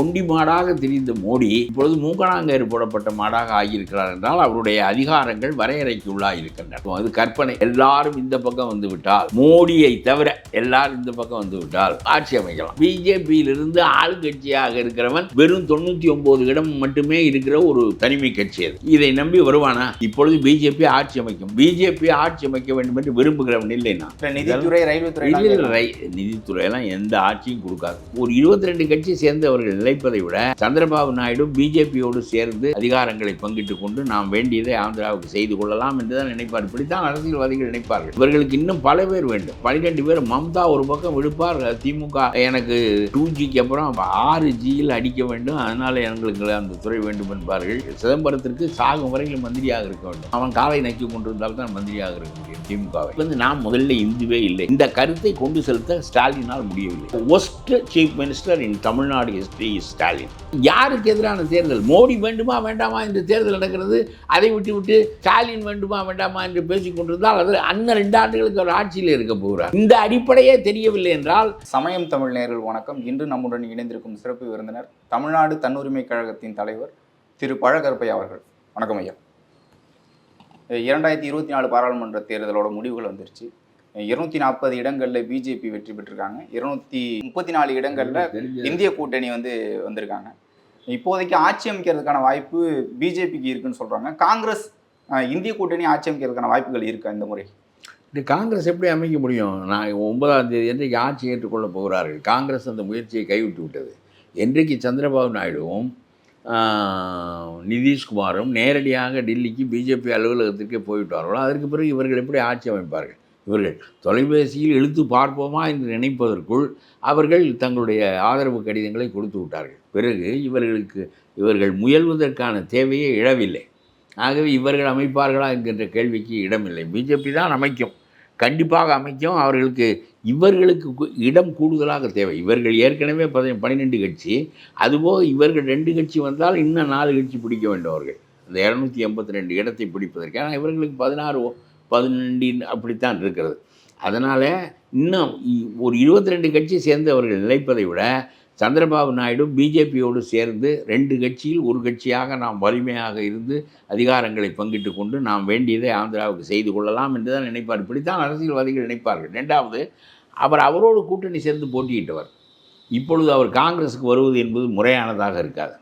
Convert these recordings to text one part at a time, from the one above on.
ஒண்டி மாடாக திரிந்த மோடி இப்பொழுது மூக்கணாங்கயிறு போடப்பட்ட மாடாக ஆகியிருக்கிறார் என்றால் அவருடைய அதிகாரங்கள் வரையறைக்கு உள்ளாக இருக்கின்றன அது கற்பனை. எல்லாரும் இந்த பக்கம் வந்து விட்டால் மோடியை தவிர எல்லாரும் இந்த பக்கம் வந்து விட்டால் ஆட்சி அமைக்கலாம். பிஜேபியிலிருந்து ஆளுங்கட்சியாக இருக்கிறவன் வெறும் தொண்ணூத்தி ஒன்பது இடம் மட்டுமே இருக்கிற ஒரு தனிமை கட்சி அது. இதை நம்பி வருவானா? இப்பொழுது பிஜேபி ஆட்சி அமைக்கும். பிஜேபி ஆட்சி அமைக்க வேண்டும் என்று விரும்புகிறவன் இல்லைனா இப்ப நிதித்துறை ரயில்வே துறை இல்லை, இல்லை, ரை- நிதித்துறையெல்லாம் எந்த ஆட்சியும் கொடுக்காது. ஒரு இருபத்தி ரெண்டு கட்சி சேர்ந்தவர்கள் நிலைப்பதை விட சந்திரபாபு நாயுடு பிஜேபியோடு சேர்ந்து அதிகாரங்களை பங்கிட்டுக் கொண்டு நாம் வேண்டியதை ஆந்திராவுக்கு செய்து கொள்ளலாம் என்றுதான் நினைப்பார். இப்படித்தான் அரசியல்வாதிகள் நினைப்பார்கள். இவர்களுக்கு இன்னும் பல பேர் வேண்டும். பனிரெண்டு பேர் மம்தா ஒரு பக்கம் விடுப்பார் திமுக எனக்கு டூ ஜிக்கு அப்புறம் ஆறு ஜியில் அடிக்க வேண்டும். அதனால எங்களுக்கு அந்த துறை வேண்டும் என்பார்கள். சிதம்பரத்திற்கு சாகும் வரையில் மந்திரியாக இருக்க வேண்டும். அவன் காலை நக்கி கொண்டிருந்தால் தான் மந்திரியாக இருக்க முடியும் திமுகவை. வந்து நான் முதல்ல இந்துவே இல்லை. இந்த கருத்தை கொண்டு செலுத்த ஸ்டாலினால் முடியவில்லை. Worst chief minister in Tamil Nadu history Stalin யாருக்கு எதிரான தேர்தல்? மோடி வேண்டுமா வேண்டாமா என்று தேர்தல் நடக்கிறது? அதை விட்டு விட்டு ஸ்டாலின் வேண்டுமா வேண்டாமா என்று பேசிக் கொண்டிருந்தால் அது அண்ணன் ரெண்டு ஆண்டுகளுக்கு ஒரு ஆட்சியில் இருக்க போகிறார். இந்த அடிப்படையே தெரியவில்லை என்றால் சமயம் தமிழ் நேயர்கள் வணக்கம். இன்று நம்முடன் இணைந்திருக்கும் சிறப்பு விருந்தினர் தமிழ்நாடு தன்னுரிமை கழகத்தின் தலைவர் திரு பழகருப்பை அவர்கள். வணக்கம் ஐயா. இரண்டாயிரத்தி இருபத்தி நாலு பாராளுமன்ற தேர்தலோட முடிவுகள் வந்துருச்சு. இருநூத்தி நாற்பது இடங்கள்ல பிஜேபி வெற்றி பெற்றிருக்காங்க. இருநூத்தி முப்பத்தி நாலு இடங்கள்ல இந்திய கூட்டணி வந்து வந்திருக்காங்க. இப்போதைக்கு ஆட்சி அமைக்கிறதுக்கான வாய்ப்பு பிஜேபிக்கு இருக்குன்னு சொல்றாங்க. காங்கிரஸ் இந்திய கூட்டணி ஆட்சி அமைக்கிறதுக்கான வாய்ப்புகள் இருக்கா இந்த முறை? இந்த காங்கிரஸ் எப்படி அமைக்க முடியும்? நான் ஒன்பதாம் தேதி என்றைக்கு ஆட்சி ஏற்றுக்கொள்ளப் போகிறார்கள்? காங்கிரஸ் அந்த முயற்சியை கைவிட்டு விட்டது என்றைக்கு சந்திரபாபு நாயுடுவும் நிதிஷ்குமாரும் நேரடியாக டெல்லிக்கு பிஜேபி அலுவலகத்திற்கே போய்விட்டார்களோ அதற்கு பிறகு இவர்கள் எப்படி ஆட்சி அமைப்பார்கள்? இவர்கள் தொலைபேசியில் இழுத்து பார்ப்போமா என்று நினைப்பதற்குள் அவர்கள் தங்களுடைய ஆதரவு கடிதங்களை கொடுத்து விட்டார்கள். பிறகு இவர்களுக்கு இவர்கள் முயல்வதற்கான தேவையே இழவில்லை. ஆகவே இவர்கள் அமைப்பார்களா என்கின்ற கேள்விக்கு இடமில்லை. பிஜேபி தான் அமைக்கும். கண்டிப்பாக அமைக்கும். அவர்களுக்கு இவர்களுக்கு இடம் கூடுதலாக தேவை. இவர்கள் ஏற்கனவே பதி பன்னிரெண்டு கட்சி. அதுபோக இவர்கள் ரெண்டு கட்சி வந்தால் இன்னும் நாலு கட்சி பிடிக்க வேண்டும் அவர்கள். அந்த இரநூத்தி எண்பத்தி ரெண்டு இடத்தை பிடிப்பதற்கு. ஆனால் இவர்களுக்கு பதினாறு பதினெண்டு அப்படித்தான் இருக்கிறது. அதனால் இன்னும் ஒரு இருபத்தி ரெண்டு கட்சி சேர்ந்து அவர்கள் நிலைப்பதை விட சந்திரபாபு நாயுடு பிஜேபியோடு சேர்ந்து ரெண்டு கட்சியில் ஒரு கட்சியாக நாம் வலிமையாக இருந்து அதிகாரங்களை பங்கிட்டு கொண்டு நாம் வேண்டியதை ஆந்திராவுக்கு செய்து கொள்ளலாம் என்று தான் நினைப்பார். இப்படித்தான் அரசியல்வாதிகள் நினைப்பார்கள். ரெண்டாவது அவர் அவரோடு கூட்டணி சேர்ந்து போட்டியிட்டவர். இப்பொழுது அவர் காங்கிரஸுக்கு வருவது என்பது முறையானதாக இருக்காது.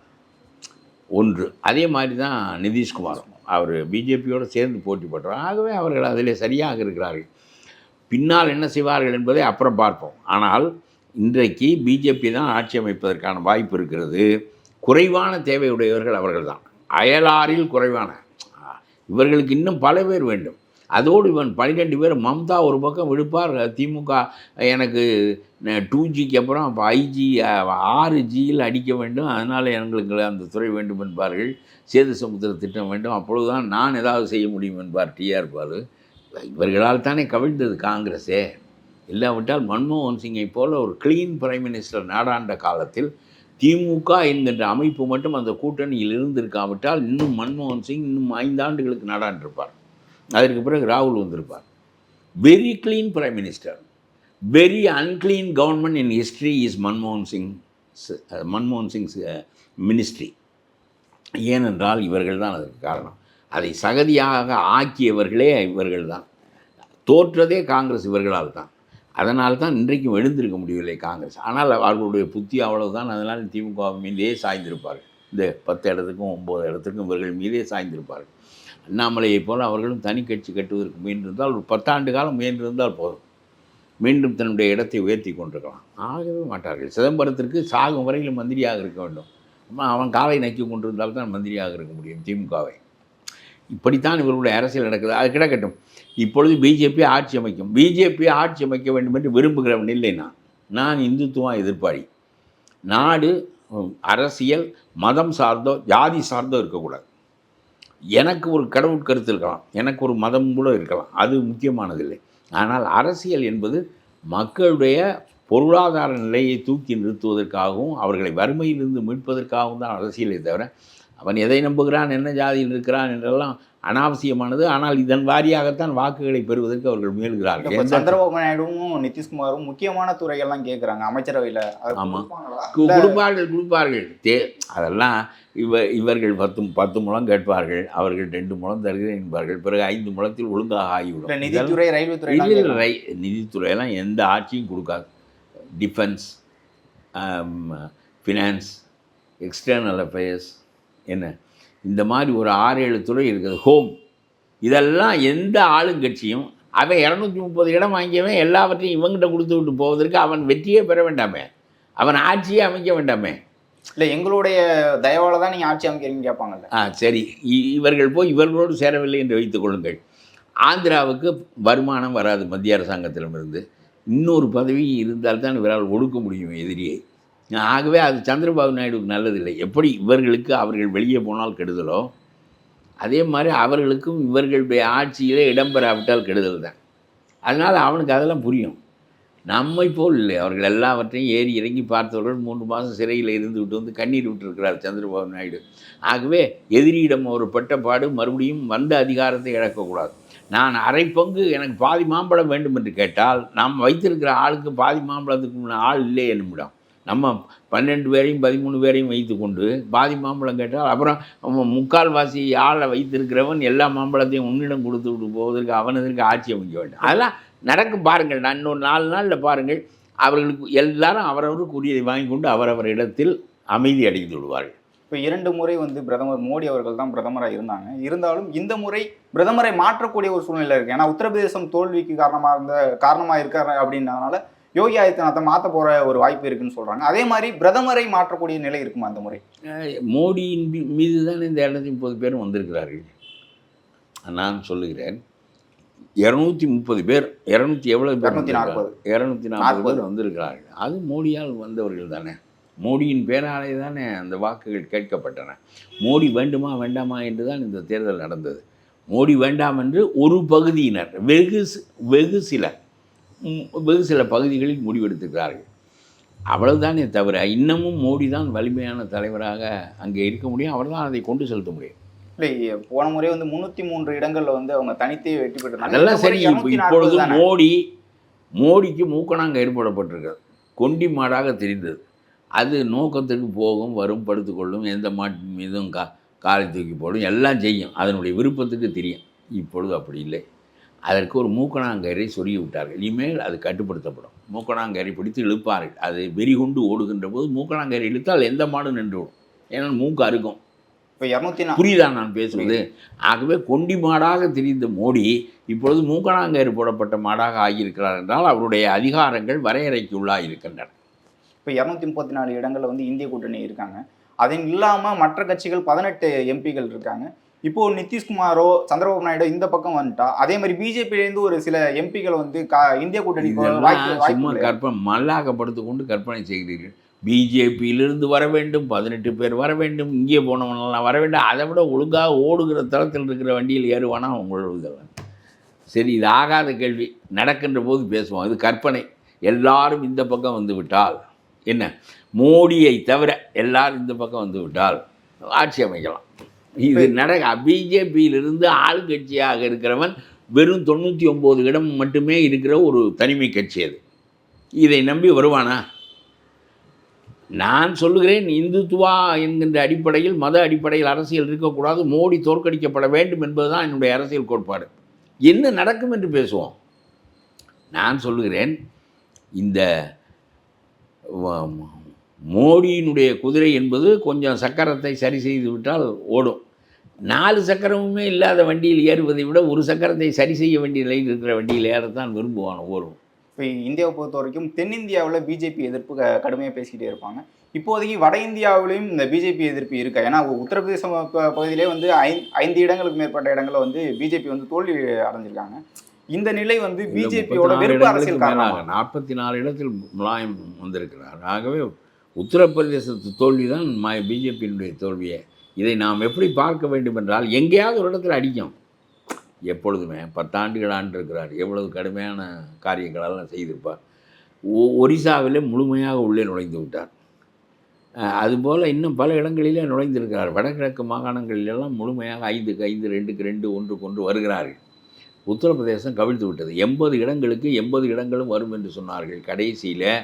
ஒன்று அதே மாதிரி தான் நிதிஷ்குமாரும். அவர் பிஜேபியோடு சேர்ந்து போட்டி போட்டவர் ஆகவே அவர்கள் அதிலே சரியாக இருக்கிறார்கள். பின்னால் என்ன செய்வார்கள் என்பதை அப்புறம் பார்ப்போம். ஆனால் இன்றைக்கு பிஜேபி தான் ஆட்சி அமைப்பதற்கான வாய்ப்பு இருக்கிறது. குறைவான தேவையுடையவர்கள் அவர்கள் தான் அயலாரில் குறைவான. இவர்களுக்கு இன்னும் பல பேர் வேண்டும். அதோடு இவன் பன்னிரெண்டு பேர் மம்தா ஒரு பக்கம் விடுப்பார் திமுக எனக்கு டூ ஜிக்கு அப்புறம் இப்போ ஐஜி ஆறு ஜியில் அடிக்க வேண்டும். அதனால் எங்களுக்கு அந்த துறை வேண்டும் என்பார்கள். சேது சமுத்திர திட்டம் வேண்டும். அப்பொழுதுதான் நான் ஏதாவது செய்ய முடியும் என்பார் டிஆர் பாரு இவர்களால் தானே கவிழ்ந்தது காங்கிரஸே. இல்லாவிட்டால் மன்மோகன் சிங்கை போல ஒரு க்ளீன் பிரைம் மினிஸ்டர் நாடாண்ட காலத்தில் திமுக என்கின்ற அமைப்பு மட்டும் அந்த கூட்டணியில் இருந்திருக்காவிட்டால் இன்னும் மன்மோகன் சிங் இன்னும் ஐந்தாண்டுகளுக்கு நாடாண்டிருப்பார். அதற்கு பிறகு ராகுல் வந்திருப்பார். Very clean prime minister very unclean government in history is மன்மோகன் சிங் மன்மோகன் சிங் மினிஸ்ட்ரி ஏனென்றால் இவர்கள் தான் அதற்கு காரணம். அதை சகதியாக ஆக்கியவர்களே இவர்கள் தான். தோற்றதே காங்கிரஸ் இவர்களால் தான். அதனால் தான் இன்றைக்கும் எழுந்திருக்க முடியவில்லை காங்கிரஸ். ஆனால் அவர்களுடைய புத்தி அவ்வளவுதான். அதனால் திமுக மீதே சாய்ந்திருப்பார்கள். இந்த பத்து இடத்துக்கும் ஒம்பது இடத்துக்கும் இவர்கள் மீதே சாய்ந்திருப்பார்கள். அண்ணாமலையை போல அவர்களும் தனி கட்சி கட்டுவதற்கு முயன்றிருந்தால் ஒரு பத்தாண்டு காலம் முயன்றிருந்தால் போதும். மீண்டும் தன்னுடைய இடத்தை உயர்த்தி கொண்டிருக்கலாம். ஆகவே மாட்டார்கள். சிதம்பரத்திற்கு சாகும் வரையில் மந்திரியாக இருக்க வேண்டும். அவன் காலை நக்கி கொண்டிருந்தால் தான் மந்திரியாக இருக்க முடியும் திமுகவை. இப்படித்தான் இவர்களுடைய அரசியல் நடக்குது. அது கிடக்கட்டும். இப்பொழுது பிஜேபி ஆட்சி அமைக்கும். பிஜேபி ஆட்சி அமைக்க வேண்டும் என்று விரும்புகிறவன் இல்லை நான். நான் இந்துத்துவம் எதிர்ப்பாளி. நாடு அரசியல் மதம் சார்ந்தோ ஜாதி சார்ந்தோ இருக்கக்கூடாது. எனக்கு ஒரு கடவுட்கருத்து இருக்கலாம். எனக்கு ஒரு மதம் கூட இருக்கலாம். அது முக்கியமானதில்லை. ஆனால் அரசியல் என்பது மக்களுடைய பொருளாதார நிலையை தூக்கி நிறுத்துவதற்காகவும் அவர்களை வறுமையிலிருந்து மீட்பதற்காகவும் தான் அரசியலை தவிர அவன் எதை நம்புகிறான் என்ன ஜாதியில் இருக்கிறான் என்றெல்லாம் அனாவசியமானது. ஆனால் இதன் வாரியாகத்தான் வாக்குகளை பெறுவதற்கு அவர்கள் முயல்கிறார்கள். சந்திரபாபு நாயுடுவும் நிதிஷ்குமாரும் முக்கியமான துறைகள்லாம் கேட்குறாங்க அமைச்சரவையில். அது ஆமா. கொடுப்பாங்களா? கு- கொடுப்பார்கள் கொடுப்பார்கள். தே அதெல்லாம் இவ இவர்கள் பத்து பத்து முழம் கேட்பார்கள் அவர்கள் ரெண்டு முழம் தருகிறேன் என்பார்கள். பிறகு ஐந்து முழத்தில் ஒழுங்காக ஆகிவிடும். நிதித்துறை ரயில்வே துறை இல்லை நிதித்துறையெல்லாம் எந்த ஆட்சியும் கொடுக்காது. டிஃபென்ஸ் ஃபினான்ஸ் எக்ஸ்டர்னல் அஃபேர்ஸ் என்ன? இந்த மாதிரி ஒரு ஆறு ஏழு துறை இருக்குது. ஹோம். இதெல்லாம் எந்த ஆளுங்கட்சியும் அவன் இரநூத்தி முப்பது இடம் வாங்கியவன் எல்லாவற்றையும் இவங்கிட்ட கொடுத்து விட்டு போவதற்கு அவன் வெற்றியே பெற வேண்டாமே. அவன் ஆட்சியே அமைக்க வேண்டாமே. இல்ல எங்களுடைய தயவால தான் நீங்க ஆட்சி அமைக்கிறீங்கன்னு கேட்பாங்கல்ல. ஆ சரி. இவர்கள் போய் இவர்களோடு சேரவில்லை என்று வைத்துக் கொள்ளுங்கள். ஆந்திராவுக்கு வருமானம் வராது மத்திய அரசாங்கத்திடமிருந்து இன்னொரு பதவி இருந்தால்தான் இவரால் ஒடுக்க முடியும் எதிரியை. ஆகவே அது சந்திரபாபு நாயுடுக்கு நல்லதில்லை. எப்படி இவர்களுக்கு அவர்கள் வெளியே போனால் கெடுதலோ அதே மாதிரி அவர்களுக்கும் இவர்களுடைய ஆட்சியிலே இடம்பெறாவிட்டால் கெடுதல் தான் அதனால் அவனுக்கு அதெல்லாம் புரியும். நம்மை போல் இல்லை. அவர்கள் எல்லாவற்றையும் ஏறி இறங்கி பார்த்தவர்கள் மூன்று மாதம் சிறையில் இருந்து விட்டு வந்து கண்ணீர் விட்டுருக்கிறார் சந்திரபாபு நாயுடு. ஆகவே எதிரியிடம் ஒரு பட்டப்பாடு மறுபடியும் வந்த அதிகாரத்தை இழக்கக்கூடாது. நான் அரை பங்கு எனக்கு பாதி மாம்பழம் வேண்டும் என்று கேட்டால் நாம் வைத்திருக்கிற ஆளுக்கு பாதி மாம்பழத்துக்கு ஆள் இல்லை என்னுமிடம். நம்ம பன்னெண்டு பேரையும் பதிமூணு பேரையும் வைத்து கொண்டு பாதி மாம்பழம் கேட்டால் அப்புறம் முக்கால்வாசி ஆளை வைத்திருக்கிறவன் எல்லா மாம்பழத்தையும் உன்னிடம் கொடுத்து விட்டு போவதற்கு அவனதற்கு ஆட்சி அமைக்க வேண்டும். அதெல்லாம் நடக்கும் பாருங்கள். நான் இன்னொரு நாலு நாளில் பாருங்கள். அவர்களுக்கு எல்லாரும் அவரவருக்கு உரியதை வாங்கி கொண்டு அவரவர் இடத்தில் அமைதி அடைந்து விடுவார்கள். இப்போ இரண்டு முறை வந்து பிரதமர் மோடி அவர்கள் தான் பிரதமராக இருந்தாங்க. இருந்தாலும் இந்த முறை பிரதமரை மாற்றக்கூடிய ஒரு சூழ்நிலை இருக்குது ஏன்னா உத்தரப்பிரதேசம் தோல்விக்கு காரணமாக இருந்த காரணமாக இருக்காரு அப்படின்றதுனால யோகி ஆதித்யநாத்தை மாற்ற போற ஒரு வாய்ப்பு இருக்குன்னு சொல்றாங்க. அதே மாதிரி பிரதமரை மாற்றக்கூடிய நிலை இருக்குமா அந்த முறை? மோடியின் மீது தான் இந்த இரநூத்தி முப்பது பேரும் வந்திருக்கிறார்கள். நான் சொல்லுகிறேன். இரநூத்தி முப்பது பேர் இரநூத்தி எவ்வளோ இருநூத்தி நாற்பது. இரநூத்தி நாற்பது பேர் வந்திருக்கிறார்கள். அது மோடியால் வந்தவர்கள் தானே. மோடியின் பேராலே தானே அந்த வாக்குகள் கேட்கப்பட்டன. மோடி வேண்டுமா வேண்டாமா என்று தான் இந்த தேர்தல் நடந்தது. மோடி வேண்டாம் என்று ஒரு பகுதியினர் வெகு வெகு சிலர் வெகு சில பகுதிகளில் முடிவெடுத்திருக்கிறார்கள். அவ்வளவுதானே தவிர இன்னமும் மோடி தான் வலிமையான தலைவராக அங்கே இருக்க முடியும். அவர் தான் அதை கொண்டு செலுத்த முடியும். இல்லை போன முறை வந்து முன்னூத்தி மூன்று இடங்கள்ல வந்து அவங்க தனித்தே வெற்றி பெற்றாங்க. அதெல்லாம் சரி இப்போ இப்பொழுது மோடி மோடிக்கு மூக்கணாங்க ஏற்படப்பட்டிருக்கிறது. கொண்டி மாடாக தெரிந்தது. அது நோக்கத்துக்கு போகும் வரும் படுத்துக்கொள்ளும் எந்த மாட்டின் மீதும் கா காலை தூக்கி போடும் எல்லாம் செய்யும். அதனுடைய விருப்பத்துக்கு தெரியும். இப்பொழுது அப்படி இல்லை. அதற்கு ஒரு மூக்கணாங்கரை சொருகி விட்டார்கள் இனிமேல் அது கட்டுப்படுத்தப்படும். மூக்கணாங்கரை பிடித்து இழுப்பார்கள். அது வெறி கொண்டு ஓடுகின்ற போது மூக்கணாங்கரை இழுத்தால் எந்த மாடும் நின்று விடும்? ஏன்னா மூக்கு அறுக்கும். இப்போ இரநூத்தி புரியுதா நான் பேசுவது ஆகவே கொண்டி மாடாக தெரிந்த மோடி இப்பொழுது மூக்கணாங்கயிறு போடப்பட்ட மாடாக ஆகியிருக்கிறார் என்றால் அவருடைய அதிகாரங்கள் வரையறைக்கு உள்ளாக இருக்கின்றன. இப்போ இரநூத்தி முப்பத்தி நாலு இடங்கள்ல வந்து இந்திய கூட்டணி இருக்காங்க. அது இல்லாம மற்ற கட்சிகள் பதினெட்டு எம்பிகள் இருக்காங்க. இப்போ நிதிஷ்குமாரோ சந்திரபாபு நாயுடு இந்த பக்கம் வந்துட்டா அதே மாதிரி பிஜேபியிலேருந்து ஒரு சில எம்பிகள் வந்து கா- இந்திய இல்லையா? கற்பனை மல்லாக்கப்படுத்து கொண்டு கற்பனை செய்கிறீர்கள். பிஜேபியிலிருந்து வர வேண்டும் பதினெட்டு பேர் வர வேண்டும் இங்கே போனவனெல்லாம் வர வேண்டும் அதை விட ஒழுங்காக ஓடுகிற தளத்தில் இருக்கிற வண்டியில் ஏறுவானா உங்களோட சரி இது ஆகாத கேள்வி. நடக்கின்ற போது பேசுவோம். இது கற்பனை. எல்லாரும் இந்த பக்கம் வந்து விட்டால் என்ன? மோடியை தவிர எல்லாரும் இந்த பக்கம் வந்து விட்டால் ஆட்சி அமைக்கலாம். இது நடக்க பிஜேபியிலிருந்து ஆளுங்கட்சியாக இருக்கிறவன் வெறும் தொண்ணூற்றி ஒம்பது இடம் மட்டுமே இருக்கிற ஒரு தனிமை கட்சி அது. இதை நம்பி வருவானா? நான் சொல்லுகிறேன் இந்துத்துவா என்கின்ற அடிப்படையில் மத அடிப்படையில் அரசியல் இருக்கக்கூடாது. மோடி தோற்கடிக்கப்பட வேண்டும் என்பதுதான் என்னுடைய அரசியல் கோட்பாடு. என்ன நடக்கும் என்று பேசுவோம்? நான் சொல்லுகிறேன் இந்த மோடியினுடைய குதிரை என்பது கொஞ்சம் சக்கரத்தை சரி செய்து விட்டால் ஓடும். நாலு சக்கரமுமே இல்லாத வண்டியில் ஏறுவதை விட ஒரு சக்கரத்தை சரி செய்ய வேண்டிய நிலையில் இருக்கிற வண்டியில் ஏறத்தான் விரும்புவான் ஓடும் இப்போ இந்தியாவை பொறுத்த வரைக்கும் தென்னிந்தியாவில் பிஜேபி எதிர்ப்பு க- கடுமையா பேசிக்கிட்டே இருப்பாங்க. இப்போதைக்கு வட இந்தியாவிலையும் இந்த பிஜேபி எதிர்ப்பு இருக்கா? ஏன்னா உத்தரப்பிரதேச பகுதியிலே வந்து ஐந்து இடங்களுக்கு மேற்பட்ட இடங்களை வந்து பிஜேபி வந்து தோல்வி அடைஞ்சிருக்காங்க. இந்த நிலை வந்து பிஜேபியோட வெறுப்பு அரசியல் நாற்பத்தி நாலு இடத்தில் முலாயம் வந்திருக்கிறார். ஆகவே உத்தரப்பிரதேசத்து தோல்வி தான் மா பிஜேபியினுடைய தோல்வியை. இதை நாம் எப்படி பார்க்க வேண்டும் என்றால் எங்கேயாவது ஒரு இடத்துல அடிக்கும். எப்பொழுதுமே பத்தாண்டுகள் ஆண்டிருக்கிறார். எவ்வளவு கடுமையான காரியங்களெல்லாம் செய்திருப்பார். ஒ- ஒரிசாவிலே முழுமையாக உள்ளே நுழைந்து விட்டார். அதுபோல் இன்னும் பல இடங்களிலே நுழைந்திருக்கிறார். வடகிழக்கு மாகாணங்களிலெல்லாம் முழுமையாக ஐந்துக்கு ஐந்து ரெண்டுக்கு ரெண்டு ஒன்றுக்கு ஒன்று வருகிறார்கள். உத்தரப்பிரதேசம் கவிழ்த்து விட்டது. எண்பது இடங்களுக்கு எண்பது இடங்களும் வரும் என்று சொன்னார்கள். கடைசியில்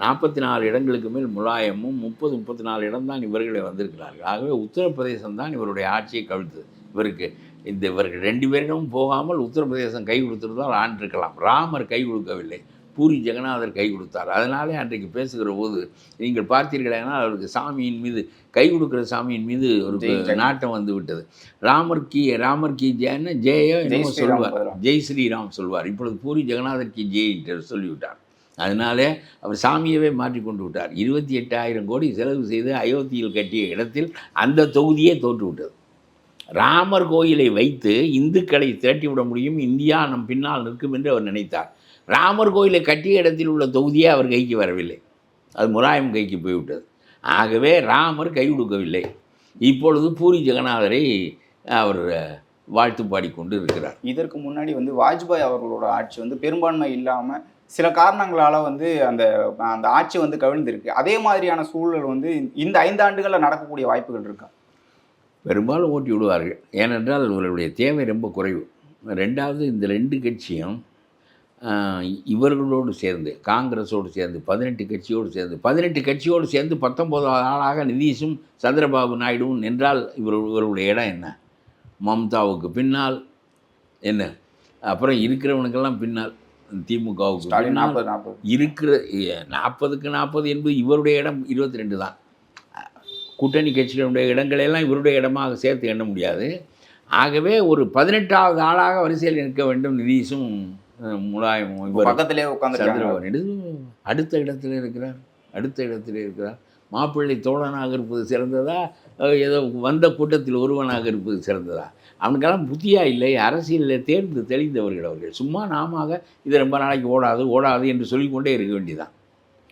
நாற்பத்தி நாலு இடங்களுக்கு மேல் முலாயமும் முப்பது முப்பத்தி நாலு இடம் தான் இவர்களே வந்திருக்கிறார்கள். ஆகவே உத்தரப்பிரதேசம் தான் இவருடைய ஆட்சியை கவிழ்த்தது. இவருக்கு இந்த இவர்கள் ரெண்டு பேரிடமும் போகாமல் உத்தரப்பிரதேசம் கை கொடுத்திருந்தால் ஆண்டிருக்கலாம் ராமர் கை கொடுக்கவில்லை. பூரி ஜெகநாதர் கை கொடுத்தார். அதனாலே அன்றைக்கு பேசுகிற போது நீங்கள் பார்த்தீர்களேனால் அவருக்கு சாமியின் மீது கை கொடுக்குற சாமியின் மீது ஒரு. நாட்டம் வந்து விட்டது. ராமர் கி ராமர் கி ஜெயன்னு ஜெய என்னமோ சொல்வார். ஜெய் ஸ்ரீராம் சொல்வார். இப்பொழுது பூரி ஜெகநாதர் கி ஜெய் என்று சொல்லிவிட்டார். அதனாலே அவர் சாமியவே மாற்றி கொண்டு விட்டார். இருபத்தி எட்டாயிரம் கோடி செலவு செய்து அயோத்தியில் கட்டிய இடத்தில் அந்த தொகுதியே தோற்றுவிட்டது ராமர் கோயிலை வைத்து இந்துக்களை திரட்டிவிட முடியும் இந்தியா நம் பின்னால் நிற்கும் என்று அவர் நினைத்தார். ராமர் கோயிலை கட்டிய இடத்தில் உள்ள தொகுதியே அவர் கைக்கு வரவில்லை. அது முராயம் கைக்கு போய்விட்டது. ஆகவே ராமர் கை கொடுக்கவில்லை. இப்பொழுது பூரி ஜெகநாதரை அவர் வாழ்த்து பாடிக்கொண்டு இருக்கிறார். இதற்கு முன்னாடி வந்து வாஜ்பாய் அவர்களோட ஆட்சி வந்து பெரும்பான்மை இல்லாமல் சில காரணங்களால வந்து அந்த அந்த ஆட்சி வந்து கவிழ்ந்திருக்கு. அதே மாதிரியான சூழல் வந்து இந்த ஐந்தாண்டுகளில் நடக்கக்கூடிய வாய்ப்புகள் இருக்கா? பெரும்பாலும் ஓட்டி விடுவார்கள். ஏனென்றால் இவர்களுடைய தேவை ரொம்ப குறைவு. ரெண்டாவது இந்த ரெண்டு கட்சியும் இவர்களோடு சேர்ந்து காங்கிரஸோடு சேர்ந்து பதினெட்டு கட்சியோடு சேர்ந்து பதினெட்டு கட்சியோடு சேர்ந்து பத்தொம்போதாவது ஆளாக நிதிஷும் சந்திரபாபு நாயுடுவும் நின்றால் இவர் இவர்களுடைய இடம் என்ன? மம்தாவுக்கு பின்னால் என்ன? அப்புறம் இருக்கிறவனுக்கெல்லாம் பின்னால். திமுகவுக்கு இருக்கிற நாற்பதுக்கு நாற்பது என்பது இவருடைய இடம் இருபத்தி ரெண்டு தான். கூட்டணி கட்சிகளுடைய இடங்களெல்லாம் இவருடைய இடமாக சேர்த்து எண்ண முடியாது. ஆகவே ஒரு பதினெட்டாவது ஆளாக வரிசையில் நிற்க வேண்டும் நிதிஷும் முலாயமும் பக்கத்திலே நாயுடு. அடுத்த இடத்துல இருக்கிறார் அடுத்த இடத்துல இருக்கிறார். மாப்பிள்ளை தோழனாக இருப்பது சிறந்ததா? ஏதோ வந்த கூட்டத்தில் ஒருவனாக இருப்பது சிறந்ததா? அவனுக்கெல்லாம் புத்தியா இல்லை அரசியலில் தேர்ந்து தெளிந்தவர்கள் அவர்கள். சும்மா நாம இது ரொம்ப நாளைக்கு ஓடாது ஓடாது என்று சொல்லிக்கொண்டே இருக்க வேண்டியதான்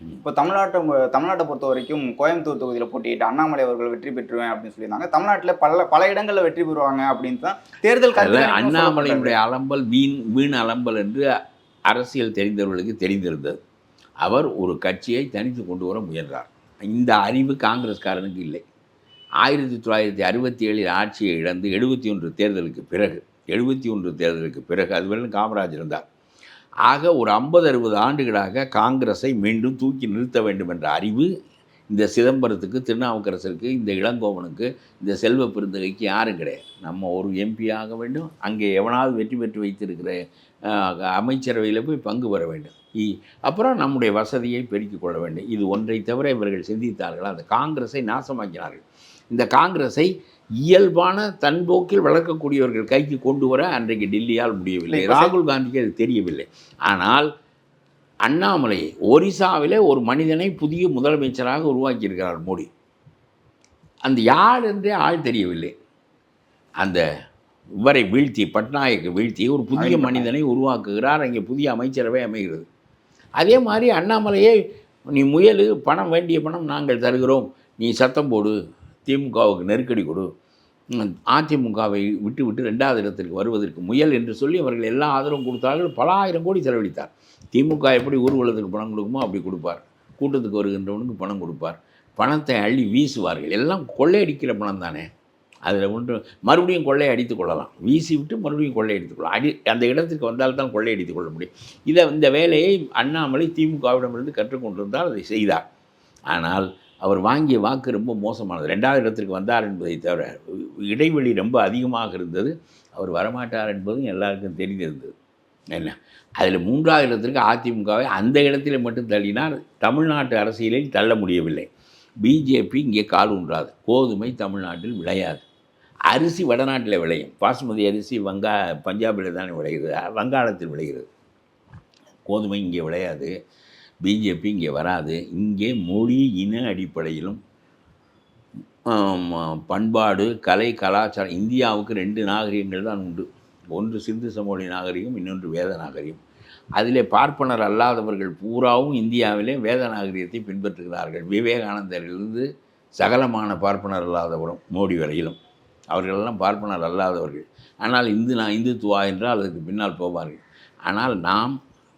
இப்போ தமிழ்நாட்டை தமிழ்நாட்டை பொறுத்த வரைக்கும் கோயம்புத்தூர் தொகுதியில் போட்டியிட்டு அண்ணாமலை அவர்கள் வெற்றி பெற்றுவேன் அப்படின்னு சொல்லியிருந்தாங்க. தமிழ்நாட்டில் பல பல இடங்களில் வெற்றி பெறுவாங்க அப்படின்னு தான் தேர்தல் அண்ணாமலையினுடைய அலம்பல் வீண் வீண் அலம்பல் என்று அரசியல் தெரிந்தவர்களுக்கு தெரிந்திருந்தது. அவர் ஒரு கட்சியை தனித்து கொண்டு வர முயன்றார். இந்த அறிவு காங்கிரஸ்காரனுக்கு இல்லை. ஆயிரத்தி தொள்ளாயிரத்தி அறுபத்தி ஏழில் ஆட்சியை இழந்து எழுபத்தி ஒன்று தேர்தலுக்கு பிறகு எழுபத்தி ஒன்று தேர்தலுக்கு பிறகு அதுவரையிலும் காமராஜ் இருந்தார். ஆக ஒரு ஐம்பது அறுபது ஆண்டுகளாக காங்கிரஸை மீண்டும் தூக்கி நிறுத்த வேண்டும் என்ற அறிவு இந்த சிதம்பரத்துக்கு திருநாவுக்கரசருக்கு இந்த இளங்கோவனுக்கு இந்த செல்வ பெருந்தகைக்கு யாரும் கிடையாது. நம்ம ஒரு எம்பி ஆக வேண்டும். அங்கே எவனாவது வெற்றி பெற்று வைத்திருக்கிற அமைச்சரவையில் போய் பங்கு பெற வேண்டும். இ- அப்புறம் நம்முடைய வசதியை பெருக்கிக் கொள்ள வேண்டும். இது ஒன்றை தவிர இவர்கள் சிந்தித்தார்கள். அந்த காங்கிரஸை நாசமாக்கினார்கள். இந்த காங்கிரஸை இயல்பான தன் போக்கில் வளர்க்கக்கூடியவர்கள் கைக்கு கொண்டு வர அன்றைக்கு டெல்லியால் முடியவில்லை. ராகுல் காந்திக்கு அது தெரியவில்லை. ஆனால் அண்ணாமலை ஒரிசாவிலே ஒரு மனிதனை புதிய முதலமைச்சராக உருவாக்கியிருக்கிறார் மோடி. அந்த யார் என்றே ஆள் தெரியவில்லை. அந்த இவரை வீழ்த்தி பட்நாயக்கை வீழ்த்தி ஒரு புதிய மனிதனை உருவாக்குகிறார். அங்கே புதிய அமைச்சரவை அமைகிறது. அதே மாதிரி அண்ணாமலையே நீ முயலு பணம் வேண்டிய பணம் நாங்கள் தருகிறோம். நீ சத்தம் போடு. திமுகவுக்கு நெருக்கடி கொடு. அதிமுகவை விட்டு விட்டு ரெண்டாவது இடத்திற்கு வருவதற்கு முயல் என்று சொல்லி அவர்கள் எல்லா ஆதரவும் கொடுத்தார்கள். பல ஆயிரம் கோடி செலவழித்தார். திமுக எப்படி ஊர்வலத்துக்கு பணம் கொடுக்குமோ அப்படி கொடுப்பார். கூட்டத்துக்கு வருகின்றவனுக்கு பணம் கொடுப்பார். பணத்தை அள்ளி வீசுவார்கள். எல்லாம் கொள்ளையடிக்கிற பணம் தானே? அதில் ஒன்று மறுபடியும் கொள்ளை அடித்து கொள்ளலாம். வீசி விட்டு மறுபடியும் கொள்ளை அடித்துக்கொள்ளலாம் அடி அந்த இடத்திற்கு வந்தால்தான் கொள்ளை அடித்துக் கொள்ள முடியும். இதை இந்த வேலையை அண்ணாமலை திமுகவிடமிருந்து கற்றுக்கொண்டிருந்தால் அதை செய்தார். ஆனால் அவர் வாங்கிய வாக்கு ரொம்ப மோசமானது. ரெண்டாவது இடத்திற்கு வந்தார் என்பதை தவிர இடைவெளி ரொம்ப அதிகமாக இருந்தது. அவர் வரமாட்டார் என்பதும் எல்லாருக்கும் தெரிந்திருந்தது. என்ன? அதில் மூன்றாவது இடத்திற்கு அதிமுகவை அந்த இடத்தில் மட்டும் தள்ளினார் தமிழ்நாட்டு அரசியலில் தள்ள முடியவில்லை. பிஜேபி இங்கே கால் ஊன்றாது. கோதுமை தமிழ்நாட்டில் விளையாது. அரிசி வடநாட்டில் விளையும். பாசுமதி அரிசி வங்கா பஞ்சாபில் தானே விளையுது. வங்காளத்தில் விளைகிறது கோதுமை இங்கே விளையாது. பிஜேபி இங்கே வராது. இங்கே மொழி இன அடிப்படையிலும் பண்பாடு கலை கலாச்சாரம் இந்தியாவுக்கு ரெண்டு நாகரிகங்கள் தான் உண்டு. ஒன்று சிந்து சமவெளி நாகரிகம் இன்னொன்று வேத நாகரிகம். அதிலே பார்ப்பனர் அல்லாதவர்கள் பூராவும் இந்தியாவிலே வேத நாகரிகத்தை பின்பற்றுகிறார்கள். விவேகானந்தரிலிருந்து சகலமான பார்ப்பனர் அல்லாதவரும் மோடி வரையிலும். அவர்களெல்லாம் பார்ப்பனர் அல்லாதவர்கள். ஆனால் இந்து நான் இந்துத்துவா என்றால் அதற்கு பின்னால் போவார்கள். ஆனால் நாம்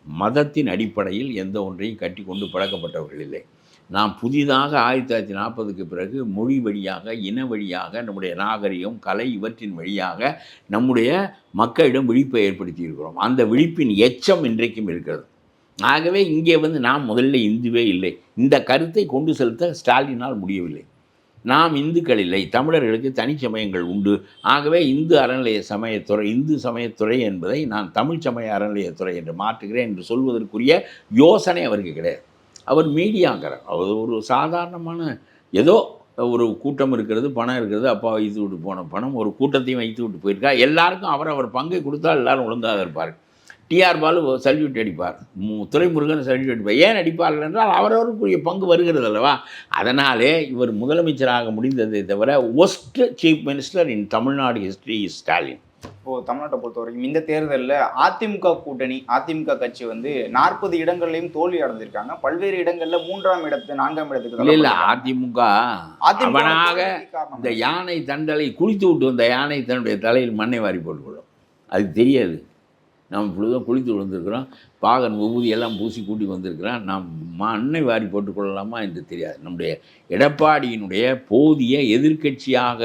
மதத்தின் அடிப்படையில் எந்த ஒன்றையும் கட்டி கொண்டு பழக்கப்பட்டவர்கள் இல்லை. நாம் புதிதாக ஆயிரத்தி தொள்ளாயிரத்தி நாற்பதுக்கு பிறகு மொழி வழியாக இன வழியாக நம்முடைய நாகரிகம் கலை இவற்றின் வழியாக நம்முடைய மக்களிடம் விழிப்பை ஏற்படுத்தி இருக்கிறோம் அந்த விழிப்பின் எச்சம் இன்றைக்கும் இருக்கிறது. ஆகவே இங்கே வந்து நாம் முதல்ல இந்துவே இல்லை. இந்த கருத்தை கொண்டு செலுத்த ஸ்டாலினால் முடியவில்லை. நாம் இந்துக்கள் இல்லை தமிழர்களுக்கு தனி சமயங்கள் உண்டு. ஆகவே இந்து அறநிலைய சமயத்துறை இந்து சமயத்துறை என்பதை நான் தமிழ் சமய அறநிலையத்துறை என்று மாற்றுகிறேன் என்று சொல்வதற்குரிய யோசனை அவருக்கு கிடையாது. அவர் மீடியாங்கிறார் அவர் ஒரு சாதாரணமான ஏதோ ஒரு கூட்டம் இருக்கிறது பணம் இருக்கிறது அப்பா வைத்து விட்டு போன பணம் ஒரு கூட்டத்தையும் வைத்து விட்டு போயிருக்கா. எல்லாருக்கும் அவர் அவர் பங்கை கொடுத்தா எல்லாரும் ஒழுங்காக இருப்பார்கள். டிஆர் பாலு சல்யூட் அடிப்பார். துரைமுருகன் சல்யூட் அடிப்பார். ஏன் அடிப்பார்கள் என்றால் அவரவருக்குரிய பங்கு வருகிறது அல்லவா? அதனாலே இவர் முதலமைச்சராக முடிந்ததை தவிர worst chief minister in Tamil Nadu history Stalin இப்போ தமிழ்நாட்டை பொறுத்த வரைக்கும் இந்த தேர்தலில் அதிமுக கூட்டணி அதிமுக கட்சி வந்து நாற்பது இடங்கள்லையும் தோல்வி அடைஞ்சிருக்காங்க. பல்வேறு இடங்கள்ல மூன்றாம் இடத்து நான்காம் இடத்துக்கு இல்லை. அதிமுக அதிமுக அவனாக இந்த யானை தண்டலை குளித்து விட்டு வந்த யானை தன்னுடைய தலையில் மண்ணை வாரி போட்டுக்கொள்ளும். அது தெரியாது. நாம் இப்பொழுதும் குளித்து விழுந்திருக்கிறோம் பாகன் விபூதி எல்லாம் பூசி கூட்டி வந்திருக்கிறான் நாம் மண்ணை வாரி போட்டுக்கொள்ளலாமா என்று தெரியாது. நம்முடைய எடப்பாடியினுடைய போதிய எதிர்க்கட்சியாக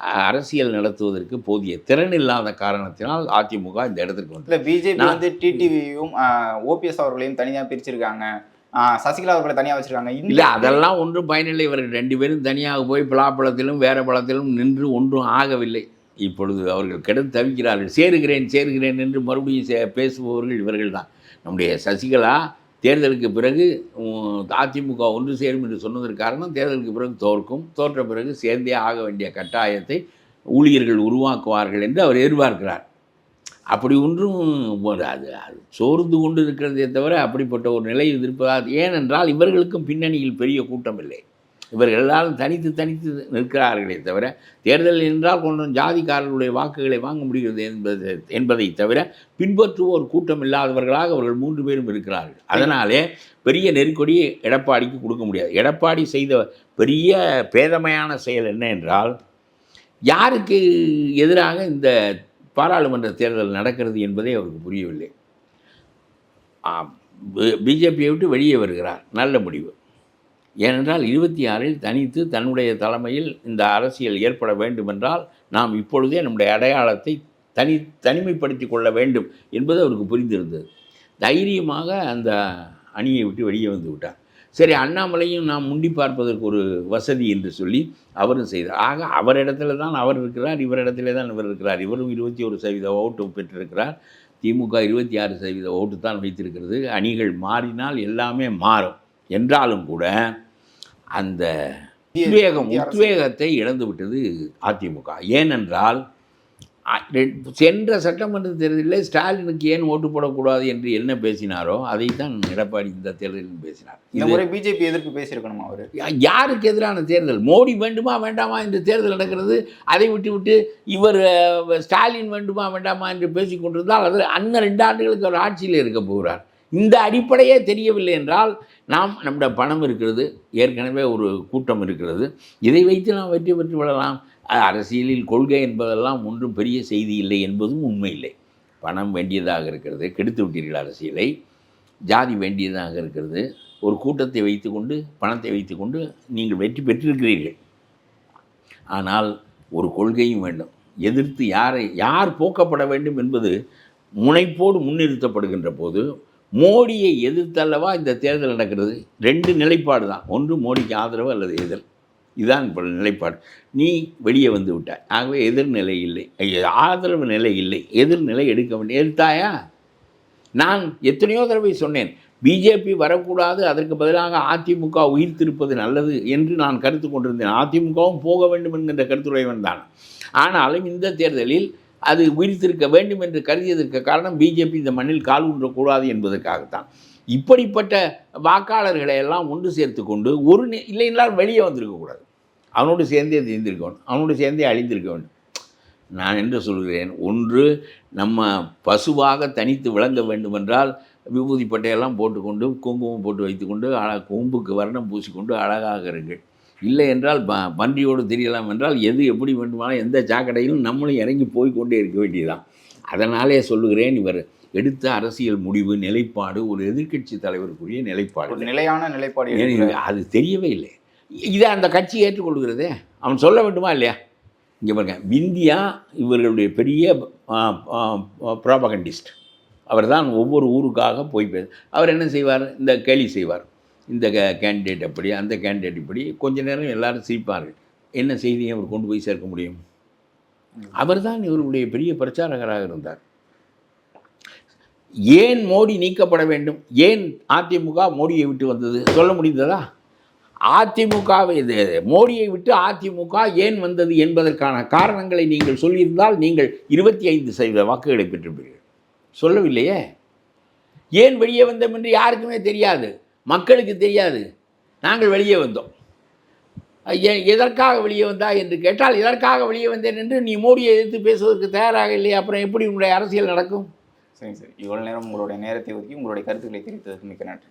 அஹ், அரசியல் நடத்துவதற்கு போதிய திறன் இல்லாத காரணத்தினால் அதிமுக இந்த இடத்திற்கு வந்தது. இல்ல பிஜேபி வந்து டிடிவியும் ஓபிஎஸ் அவர்களையும் தனியா பிரிச்சிருக்காங்க. சசிகலா அவர்களை தனியா வச்சிருக்காங்க. இல்லை அதெல்லாம் ஒன்றும் பயனில்லை. இவர்கள் ரெண்டு பேரும் தனியாக போய் பலாப்பழத்திலும் வேற பழத்திலும் நின்று ஒன்றும் ஆகவில்லை. இப்பொழுது அவர்கள் கிடந்து தவிக்கிறார்கள். சேருகிறேன் சேருகிறேன் என்று மறுபடியும் சே பேசுபவர்கள் இவர்கள் தான் நம்முடைய சசிகலா தேர்தலுக்கு பிறகு அதிமுக ஒன்று சேரும் என்று சொன்னதற்கு காரணம் தேர்தலுக்கு பிறகு தோற்கும். தோற்ற பிறகு சேர்ந்தே ஆக வேண்டிய கட்டாயத்தை ஊழியர்கள் உருவாக்குவார்கள் என்று அவர் எதிர்பார்க்கிறார். அப்படி ஒன்றும் ஒரு அது அது சோர்ந்து கொண்டு இருக்கிறதே தவிர அப்படிப்பட்ட ஒரு நிலை இருப்பதாக ஏனென்றால் இவர்களுக்கும் பின்னணியில் பெரிய கூட்டம் இல்லை. இவர்கள் எல்லாரும் தனித்து தனித்து நிற்கிறார்களே தவிர தேர்தல் என்றால் கொஞ்சம் ஜாதிக்காரர்களுடைய வாக்குகளை வாங்க முடிகிறது என்பது என்பதை தவிர பின்பற்றுவோர் கூட்டம் இல்லாதவர்களாக அவர்கள் மூன்று பேரும் இருக்கிறார்கள். அதனாலே பெரிய நெருக்கடியை எடப்பாடிக்கு கொடுக்க முடியாது. எடப்பாடி செய்த பெரிய பேதமையான செயல் என்ன என்றால் யாருக்கு எதிராக இந்த பாராளுமன்ற தேர்தல் நடக்கிறது என்பதே அவருக்கு புரியவில்லை. பிஜேபியை விட்டு வெளியே வருகிறார். நல்ல முடிவு. ஏனென்றால் இருபத்தி ஆறில் தனித்து தன்னுடைய தலைமையில் இந்த அரசியல் ஏற்பட வேண்டுமென்றால் நாம் இப்பொழுதே நம்முடைய அடையாளத்தை தனி தனிமைப்படுத்தி கொள்ள வேண்டும் என்பது அவருக்கு புரிந்திருந்தது. தைரியமாக அந்த அணியை விட்டு வெளியே வந்து விட்டார். சரி அண்ணாமலையும் நாம் முண்டி பார்ப்பதற்கு ஒரு வசதி என்று சொல்லி அவரும் செய்தார். ஆக அவரிடத்துல தான் அவர் இருக்கிறார் இவரிடத்திலே தான் இவர் இருக்கிறார். இவரும் இருபத்தி ஒரு சதவீத ஓட்டு பெற்றிருக்கிறார். திமுக இருபத்தி ஆறு சதவீத ஓட்டு தான் வைத்திருக்கிறது. அணிகள் மாறினால் எல்லாமே மாறும். என்றாலும் கூட அந்த உத்வேகம் உத்வேகத்தை இழந்து விட்டது அதிமுக. ஏனென்றால் சென்ற சட்டமன்ற தேர்தலில் ஸ்டாலினுக்கு ஏன் ஓட்டு போடக்கூடாது என்று என்ன பேசினாரோ அதைத்தான் எடப்பாடி இந்த தேர்தலில் பேசினார். இந்த முறை பிஜேபி எதிர்ப்பு பேசியிருக்கணும் அவரு? யாருக்கு எதிரான தேர்தல்? மோடி வேண்டுமா வேண்டாமா என்று தேர்தல் நடக்கிறது? அதை விட்டு விட்டு இவர் ஸ்டாலின் வேண்டுமா வேண்டாமா என்று பேசிக் கொண்டிருந்தால் அது அண்ணன் ரெண்டு ஆண்டுகளுக்கு அவர் ஆட்சியில் இருக்க போகிறார். இந்த அடிப்படையே தெரியவில்லை என்றால் நாம் நம்முடைய பணம் இருக்கிறது ஏற்கனவே ஒரு கூட்டம் இருக்கிறது. இதை வைத்து நாம் வெற்றி பெற்று விடலாம். அரசியலில் கொள்கை என்பதெல்லாம் ஒன்றும் பெரிய செய்தி இல்லை என்பதும் உண்மை இல்லை. பணம் வேண்டியதாக இருக்கிறது கெடுத்து விட்டீர்கள் அரசியலை. ஜாதி வேண்டியதாக இருக்கிறது. ஒரு கூட்டத்தை வைத்துக்கொண்டு பணத்தை வைத்துக்கொண்டு நீங்கள் வெற்றி பெற்றிருக்கிறீர்கள். ஆனால் ஒரு கொள்கையும் வேண்டும். எதிர்த்து யாரை யார் போக்கப்பட வேண்டும் என்பது முனைப்போடு முன்னிறுத்தப்படுகின்ற போது மோடியை எதிர்த்தல்லவா இந்த தேர்தல் நடக்கிறது? ரெண்டு நிலைப்பாடு தான். ஒன்று மோடிக்கு ஆதரவு அல்லது எதிர். இதுதான் இப்போ நிலைப்பாடு. நீ வெளியே வந்து விட்டாய். ஆகவே எதிர்நிலை இல்லை. ஆதரவு நிலை இல்லை. எதிர்நிலை எடுக்க வேண்டிய எடுத்தாயா? நான் எத்தனையோ தடவை சொன்னேன். பிஜேபி வரக்கூடாது. அதற்கு பதிலாக அதிமுக உயிர்த்திருப்பது நல்லது என்று நான் கருத்து கொண்டிருந்தேன். அதிமுகவும் போக வேண்டும் என்கின்ற கருத்துடையவன் தான். ஆனாலும் இந்த தேர்தலில் அது உயிர்த்திருக்க வேண்டும் என்று கருதியதற்கு காரணம் பிஜேபி இந்த மண்ணில் கால் ஊன்றக்கூடாது என்பதற்காகத்தான். இப்படிப்பட்ட வாக்காளர்களை எல்லாம் ஒன்று சேர்த்து கொண்டு ஒரு நி- இல்லை என்றால் வெளியே வந்திருக்கக்கூடாது. அவனோடு சேர்ந்தே தெரிந்திருக்க வேண்டும். அவனோடு சேர்ந்தே அழிந்திருக்க வேண்டும். நான் என்று சொல்கிறேன் ஒன்று நம்ம பசுவாக தனித்து விளங்க வேண்டுமென்றால் விபூதி பட்டையெல்லாம் போட்டுக்கொண்டு குங்குமம் போட்டு வைத்துக்கொண்டு அழ கொம்புக்கு வர்ணம் பூசிக்கொண்டு அழகாக இருங்கள். இல்லை என்றால் ப பன்றியோடு தெரியலாம் என்றால் எது எப்படி வேண்டுமானாலும் எந்த சாக்கடையிலும் நம்மளும் இறங்கி போய் கொண்டே இருக்க வேண்டியதுதான். அதனாலே சொல்லுகிறேன் இவர் எடுத்த அரசியல் முடிவு நிலைப்பாடு ஒரு எதிர்க்கட்சி தலைவருக்குரிய நிலைப்பாடு. நிலையான நிலைப்பாடு அது தெரியவே இல்லை. இதை அந்த கட்சி ஏற்றுக்கொள்கிறதே? அவன் சொல்ல வேண்டுமா இல்லையா? இங்கே பாருங்க விந்தியா இவர்களுடைய பெரிய ப்ராபகண்டிஸ்ட் அவர் தான் ஒவ்வொரு ஊருக்காக போய் பேச அவர் என்ன செய்வார்? இந்த கேலி செய்வார். இந்த கேண்டிடேட் அப்படி அந்த கேண்டிடேட் இப்படி கொஞ்ச நேரம் எல்லாரும் சிரிப்பார்கள். என்ன செய்தியை அவர் கொண்டு போய் சேர்க்க முடியும்? அவர்தான் இவர்களுடைய பெரிய பிரச்சாரகராக இருந்தார். ஏன் மோடி நீக்கப்பட வேண்டும்? ஏன் அதிமுக மோடியை விட்டு வந்தது? சொல்ல முடிந்ததா? அதிமுகவை இது மோடியை விட்டு அதிமுக ஏன் வந்தது என்பதற்கான காரணங்களை நீங்கள் சொல்லியிருந்தால் நீங்கள் இருபத்தி ஐந்து சதவீத வாக்குகளை பெற்றிருப்பீர்கள். சொல்லவில்லையே? ஏன் வெளியே வந்தோம் என்று யாருக்குமே தெரியாது. மக்களுக்கு தெரியாது. நாங்கள் வெளியே வந்தோம். எதற்காக வெளியே வந்தா என்று கேட்டால் எதற்காக வெளியே வந்தேன் என்று நீ மோடியை எதிர்த்து பேசுவதற்கு தயாராக இல்லையா? அப்புறம் எப்படி உங்களுடைய அரசியல் நடக்கும்? சரி சார். இவ்வளோ நேரம் உங்களுடைய நேரத்தை ஒதுக்கி உங்களுடைய கருத்துக்களை தெரிவித்ததற்கு மிக்க நன்றி.